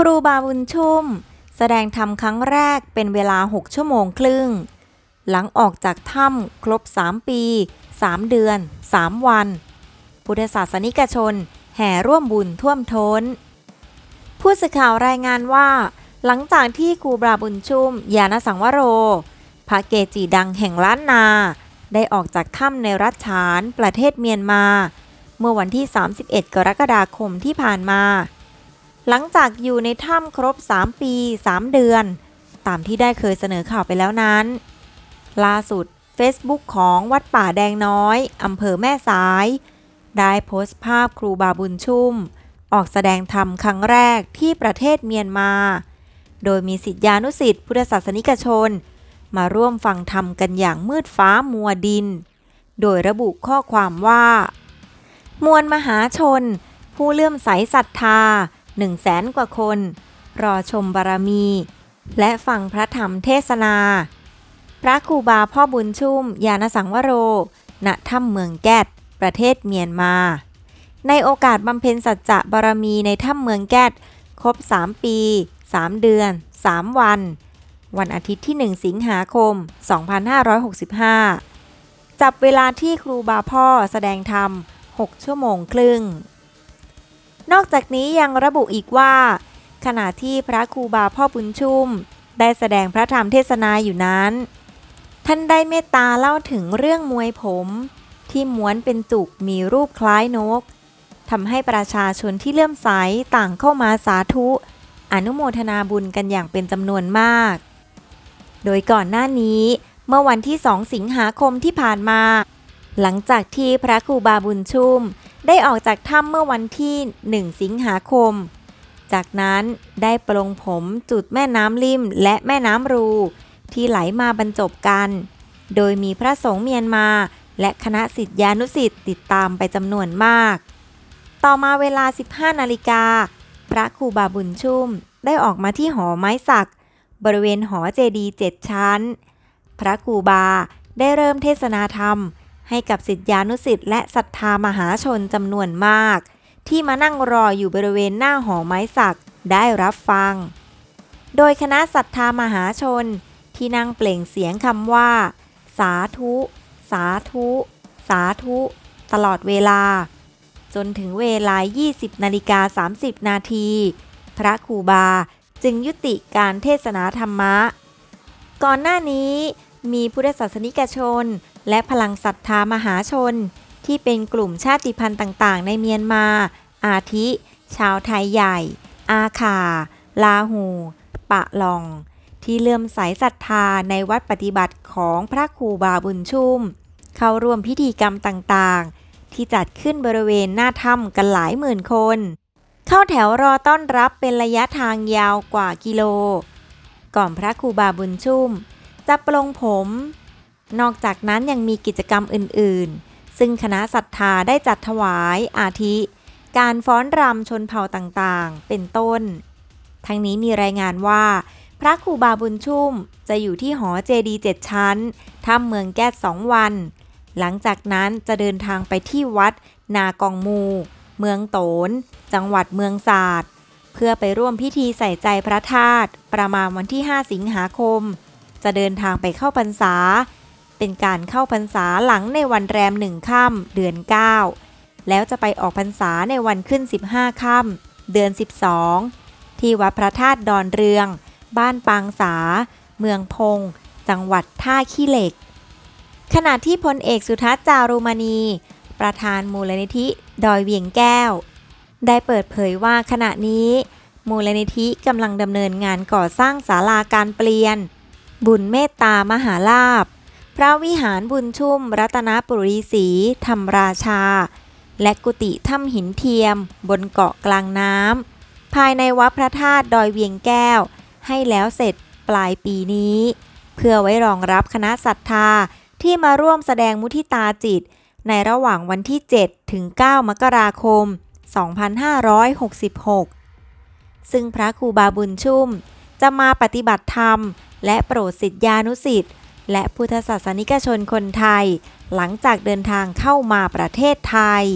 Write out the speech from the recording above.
ครูบาบุญชุ่ม แสดงธรรมครั้งแรกเป็นเวลา 6 ชั่วโมงครึ่ง หลังออกจากถ้ำครบ 3 ปี 3 เดือน 3 วัน พุทธศาสนิกชนแห่ร่วมบุญท่วมท้น ผู้สื่อข่าวรายงานว่า หลังจากที่ครูบาบุญชุ่ม ยานสังวโร พระเกจิดังแห่งล้านนา ได้ออกจากถ้ำในรัฐฉานประเทศเมียนมา เมื่อวันที่ 31 กรกฎาคมที่ผ่านมา หลังจากอยู่ในถ้ำครบ 3 ปี 3 เดือน ตามที่ได้เคยเสนอข่าวไปแล้วนั้น ล่าสุด Facebook ของวัดป่าแดงน้อยอำเภอแม่สาย ได้โพสต์ภาพครูบาบุญชุ่ม ออกแสดงธรรมครั้งแรกที่ประเทศเมียนมา โดยมีสิทธิานุสิทธิพุทธศาสนิกชน มาร่วมฟังธรรมกันอย่างมืดฟ้ามัวดิน โดยระบุข้อความว่า มวลมหาชน ผู้เลื่อมใสศรัทธา หนึ่งแสนกว่าคน รอชมบารมี และฟังพระธรรมเทศนา พระครูบาพ่อบุญชุ่ม ยานสังวโร ณ ถ้ำเมืองแกดประเทศเมียนมา ในโอกาสบำเพ็ญสัจจะบารมีในถ้ำเมืองแกดครบ 3 ปี 3 เดือน 3 วัน วันอาทิตย์ที่ 1 สิงหาคม 2565 จับเวลาที่ครูบาพ่อแสดงธรรม 6 ชั่วโมงครึ่ง นอกจากนี้ยังระบุอีกว่า ขณะที่พระครูบาพ่อบุญชุ่ม ได้แสดงพระธรรมเทศนาอยู่นั้น ท่านได้เมตตาเล่าถึงเรื่องมวยผม ที่ม้วนเป็นจุกมีรูปคล้ายนกทำให้ประชาชนที่เลื่อมใสต่างเข้ามาสาธุ อนุโมทนาบุญกันอย่างเป็นจำนวนมาก โดยก่อนหน้านี้ เมื่อวันที่ 2 สิงหาคมที่ผ่านมา หลังจากที่พระครูบาบุญชุ่ม ได้ออกจากถ้ำเมื่อวันที่ 1 สิงหาคม จากนั้นได้ปลงผมจุดแม่น้ำลิ่มและแม่น้ำรู ที่ไหลมาบรรจบกัน โดยมีพระสงฆ์เมียนมา และคณะสิทธิานุสิทธิ์ติดตามไปจำนวนมาก ต่อมาเวลา 15 นาฬิกา พระครูบาบุญชุ่มได้ออกมาที่หอไม้สัก บริเวณหอเจดีย์เจ็ดชั้น พระครูบาได้เริ่มเทศนาธรรม ให้กับสิทธิานุสิทธิ์และศรัทธามหาชนจำนวนมาก ที่มานั่งรออยู่บริเวณหน้าหอไม้สักได้รับฟัง โดยคณะศรัทธามหาชน ที่นั่งเปล่งเสียงคำว่า สาธุ สาธุ สาธุ ตลอดเวลา จนถึงเวลา 20นาฬิกา30 นาที พระครูบาจึงยุติการเทศนาธรรมะ ก่อนหน้านี้มีพุทธศาสนิกชน และพลังศรัทธามหาชน ที่เป็นกลุ่มชาติพันธุ์ต่างๆ ในเมียนมา อาทิ ชาวไทยใหญ่ อาคา ลาหู ปะลอง ที่เลื่อมใสศรัทธาในวัดปฏิบัติของพระครูบาบุญชุ่ม เข้าร่วมพิธีกรรมต่างๆ ที่จัดขึ้นบริเวณหน้าถ้ำกันหลายหมื่นคน เข้าแถวรอต้อนรับเป็นระยะทางยาวกว่ากิโล ก่อนพระครูบาบุญชุ่มจะปลงผม นอกจากนั้นยังมีกิจกรรมอื่น ๆ ซึ่งคณะศรัทธาได้จัดถวายอาทิ การฟ้อนรำชนเผ่าต่างๆ เป็นต้น ทั้งนี้มีรายงานว่า พระครูบาบุญชุ่มจะอยู่ที่หอเจดีเจ็ดชั้นถ้ำเมืองแก้สองวัน หลังจากนั้นจะเดินทางไปที่วัด นากองมู เมืองโตน จังหวัดเมืองศาสตร์ เพื่อไปร่วมพิธีใส่ใจพระธาตุประมาณวันที่ 5 สิงหาคม จะเดินทางไปเข้าพรรษา เป็นการเข้าพรรษาหลังในวันแรมหนึ่งค่ำเดือน 9 แล้วจะไปออกพรรษาในวันขึ้น 15ค่ำเดือน 12 ที่วัดพระธาตุดอนเรือง บ้านปางสา เมืองพง จังหวัดท่าขี้เหล็ก ขณะที่พลเอกสุทัศน์จารุมณี ประธานมูลนิธิดอยเวียงแก้ว ได้เปิดเผยว่าขณะนี้มูลนิธิกำลังดำเนินงานก่อสร้างศาลาการเปลี่ยน บุญเมตตามหาลาภ พระวิหารบุญชุ่ม รัตนปุรีศรีธรรมราชา และกุฏิถ้ำหินเทียม บนเกาะกลางน้ำ ภายในวัดพระธาตุดอยเวียงแก้ว ให้แล้วเสร็จปลายปีนี้ เพื่อไว้รองรับคณะศรัทธาที่มาร่วมแสดงมุทิตาจิต ในระหว่างวันที่ 7 ถึง 9 มกราคม 2566 ซึ่งพระครูบาบุญชุ่มจะมาปฏิบัติธรรม และโปรดสิทธิานุสิทธิ์ และพุทธศาสนิกชนคนไทย หลังจากเดินทางเข้ามาประเทศไทย